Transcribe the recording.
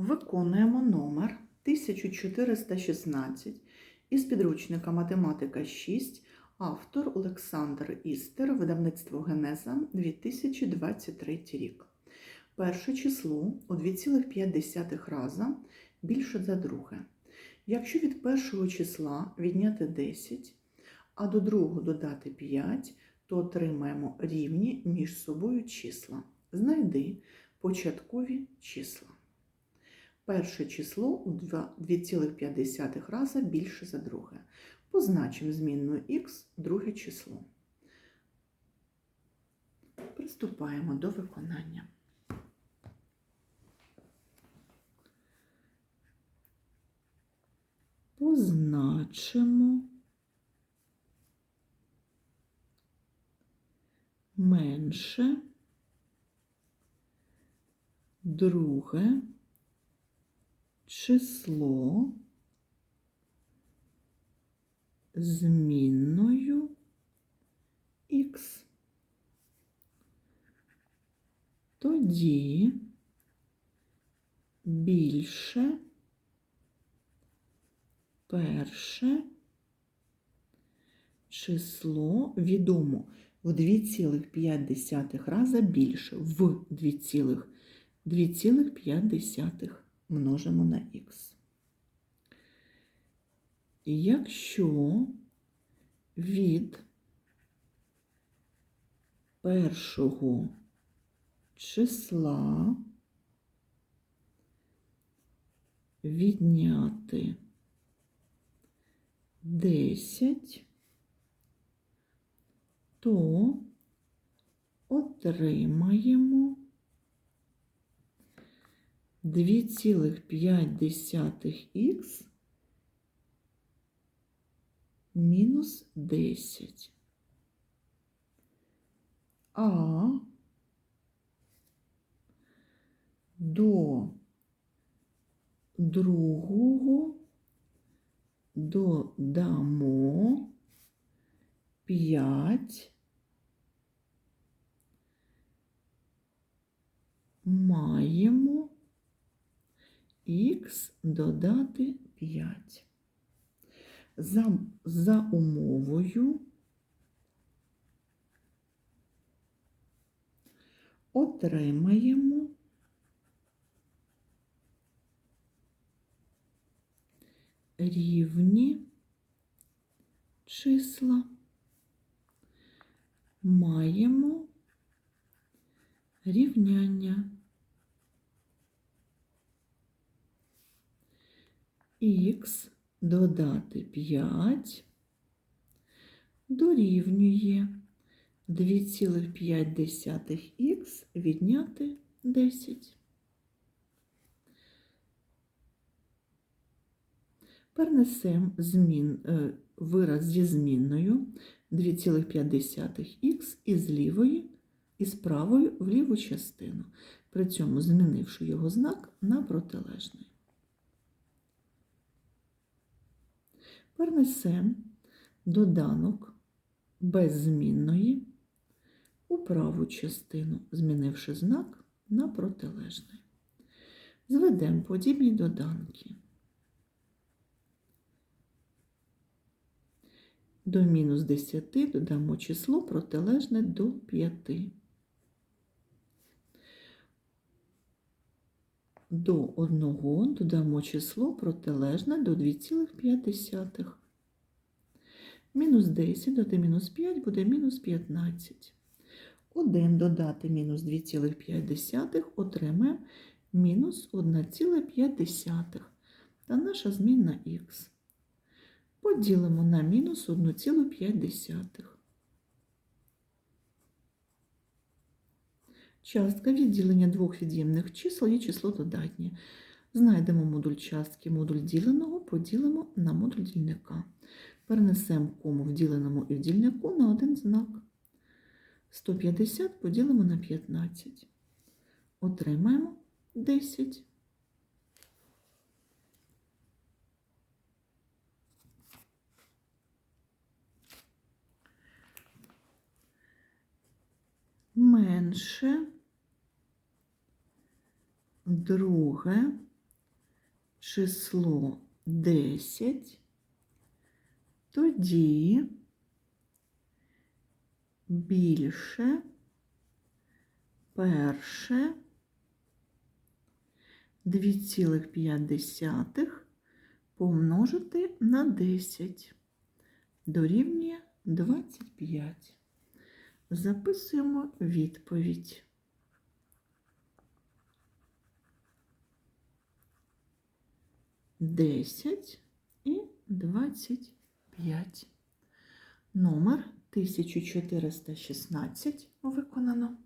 Виконуємо номер 1416 із підручника Математика 6, автор Олександр Істер, видавництво Генеза 2023 рік. Перше число у 2,5 раза більше за друге. Якщо від першого числа відняти 10, а до другого додати 5, то отримаємо рівні між собою числа. Знайди початкові числа. Перше число у 2,5 рази більше за друге. Позначимо змінною х друге число. Приступаємо до виконання. Позначимо менше друге число змінною х. Тоді більше перше число відомо в 2,5 рази більше в 2,5 множимо на х. Якщо від першого числа відняти 10, то отримаємо 2,5х мінус 10. А до другого додамо 5 маємо х додати 5. За, за умовою отримаємо рівні числа. Маємо рівняння. Х додати 5 дорівнює 2,5х відняти 10. Перенесемо змін, е, вираз зі змінною 2,5х із лівої із правої в ліву частину, при цьому змінивши його знак на протилежний. Перенесемо доданок без змінної у праву частину, змінивши знак на протилежний. Зведемо подібні доданки. До мінус 10 додамо число протилежне до 5. До 1 додамо число протилежне до 2,5. Мінус 10 додати мінус 5 буде мінус 15. 1 додати мінус 2,5 отримаємо мінус 1,5. Та наша змінна х. Поділимо на мінус 1,5. Частка відділення двох від'ємних чисел є число додатнє. Знайдемо модуль частки, модуль діленого поділимо на модуль дільника. Перенесемо кому в діленому і в дільнику на один знак. 150 поділимо на 15. Отримаємо 10. Менше. Друге. Число 10, тоді більше. Перше. 2,5 помножити на 10 дорівнює 25. Записуємо відповідь. Десять і двадцять п'ять. Номер 1416 виконано.